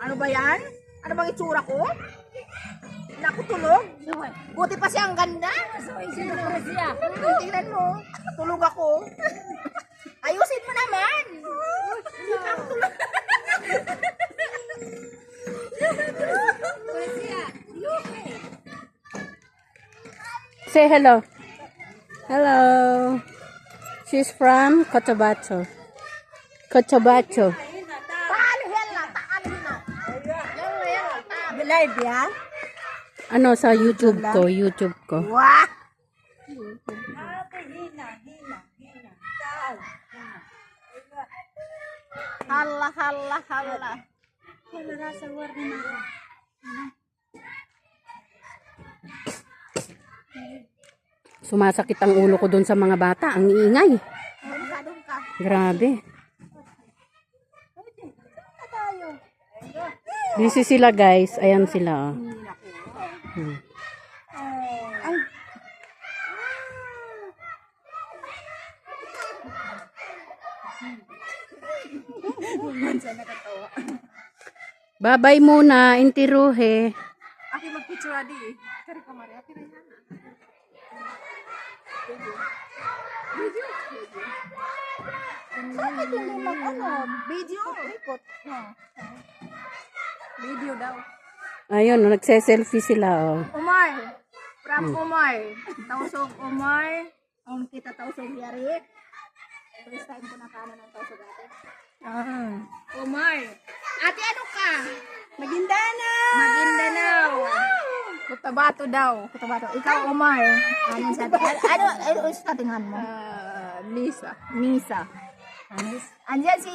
Ano ba yan? Ano bang itsura ko? Naku, tulog. Buti pa siya ang ganda. Tingnan mo. Tulog ako. Ayusin mo naman. Hindi pa ako tulog. Say hello. Hello. She's from Cotabato. Cotabato. Live ya? Ano sa YouTube ko, YouTube ko. Wah! Hala, hala, hala. Sumasakit ang ulo ko doon sa mga bata. Ang iingay. Ka. Grabe. Busy sila guys. Ayan sila. Oh. Hmm. Ay. Babay muna, intiruhe. Aki mag-picture adi eh. Kari ka Maria, pira yan. Video. Video. Bakit hindi mag ano? Video. Ikot. No. Video daw. Ayun, nagse-selfie sila. Oh. Umar. From Umar. Tausog Umar. Ang kita tausog yari. First time ko nakano ng tausog ate. Ah. Umar. Ate ano ka? Maguindanao. Maguindanao. Cotabato daw. Cotabato. Ikaw Umar. Ano sa ano ano, ano sa tingnan mo? Nisa. Nisa. Andiyan si